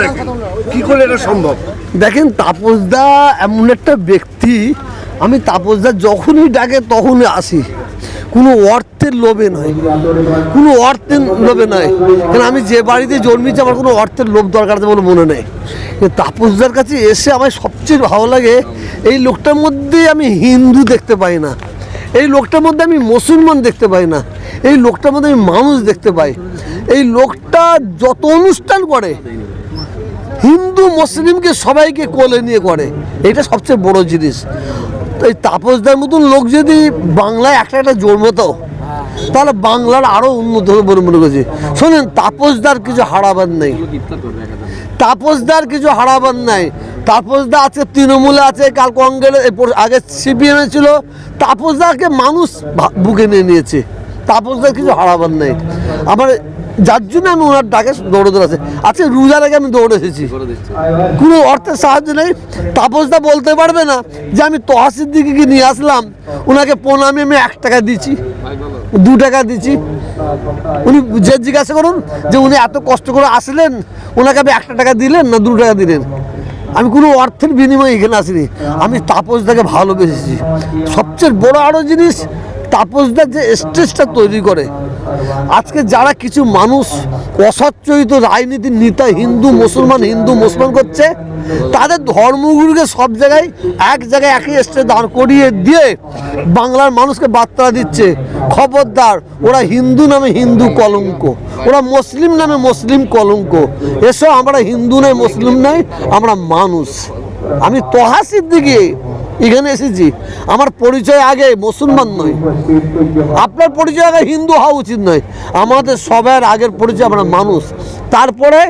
দেখেন। করে এটা সম্ভব? দেখেন, তাপসদা এমন একটা ব্যক্তি, আমি তাপসদা যখনই ডাকে তখনই আসি। কোনো অর্থের লোভে নয়। কোনো অর্থের লোভে নয়। কারণ আমি যে বাড়িতে জন্মেছি, আমার কোনো অর্থের লোভ দরকার আছে বলে মনে নেই। তাপসদার কাছে এসে আমার সবচেয়ে ভালো লাগে, এই লোকটার মধ্যে আমি হিন্দু দেখতে পাই না। এই লোকটার মধ্যে আমি মুসলমান দেখতে পাই না। এই লোকটার মধ্যে আমি মানুষ দেখতে পাই। এই লোকটা যত অনুষ্ঠান করে, হিন্দু, মুসলিমকে সবাইকে কোলে নিয়ে করে। এটা সবচেয়ে বড় জিনিস। এই তাপসদার মতন লোক যদি বাংলায় একটা একটা জন্মতো তাহলে বাংলার আরও উন্নত হবে বলে মনে করছি। শোনেন, তাপসদার কিছু হারাবার নেই। তাপসদার কিছু হারাবার নাই। তাপসদা আছে তৃণমূলে আছে কাল কংগ্রেস আগে সিপিএমে ছিল। তাপসদাকে মানুষ বুকে নিয়ে নিয়েছে। তাপসদার কিছু হারাবার নেই। আমার যার জন্য আমি ওনার ডাকে দৌড়ে দৌড়াচ্ছে আজকে রোজার আগে আমি দৌড়ে এসেছি। কোনো অর্থের সাহায্য নেই। তাপসদা বলতে পারবে না যে আমি তহাসির দিকে নিয়ে আসলাম। ওনাকে প্রণামে আমি এক টাকা দিচ্ছি। দু টাকা দিচ্ছি। উনি যে জিজ্ঞাসা করুন যে উনি এত কষ্ট করে আসলেন ওনাকে আমি একটা টাকা দিলেন না দু টাকা দিলেন? আমি কোনো অর্থের বিনিময়ে এখানে আসিনি। আমি তাপস তাপসদাকে ভালোবেসেছি। সবচেয়ে বড় আরও জিনিস তাপসদার যে স্ট্রেসটা তৈরি করে, আজকে যারা কিছু মানুষ অসচ্চরিত রাজনীতির নেতা, হিন্দু, মুসলমান হিন্দু, মুসলমান করছে, তাদের ধর্মগুরুকে সব জায়গায়, এক জায়গায় একই স্টেজ দাঁড় করিয়ে দিয়ে বাংলার মানুষকে বার্তা দিচ্ছে, খবরদার, ওরা হিন্দু নামে হিন্দু কলঙ্ক, ওরা মুসলিম নামে মুসলিম কলঙ্ক, এসো আমরা হিন্দু নয়, মুসলিম নয়, আমরা মানুষ। আমি তহাসির দিকে এখানে এসেছি। আমার পরিচয় আগে মুসলমান নয়। আপনার পরিচয় আগে হিন্দু হওয়া উচিত নয়। আমাদের সবার আগের পরিচয় আমরা মানুষ। তারপরে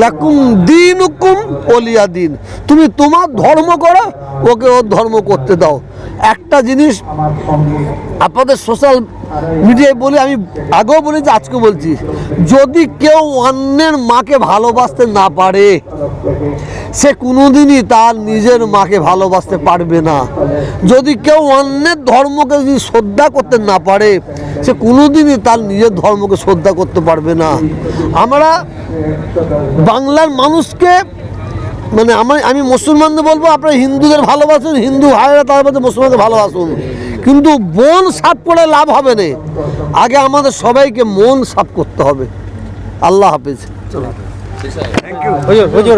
লাকুম দিন হুকুম অলিয়া দিন। তুমি তোমার ধর্ম করো, ওকে ওর ধর্ম করতে দাও। একটা জিনিস আপনাদের সোশ্যাল মিডিয়ায় বলি, আমি আগেও বলেছি আজকে বলছি। যদি কেউ অন্যের মাকে ভালোবাসতে না পারে, সে কোনোদিনই তার নিজের মাকে ভালোবাসতে পারবে না। যদি কেউ অন্যের ধর্মকে যদি শ্রদ্ধা করতে না পারে সে কোনোদিনই তার নিজের ধর্মকে শ্রদ্ধা করতে পারবে না। আমরা বাংলার মানুষকে মানে আমার আমি মুসলমানদের বলব আপনারা হিন্দুদের ভালোবাসুন হিন্দু ভাইরা তার মধ্যে মুসলমানদের ভালোবাসুন। কিন্তু মন সাফ করে লাভ হবে না। আগে আমাদের সবাইকে মন সাফ করতে হবে। আল্লাহ হাফিজ। চলো। Thank you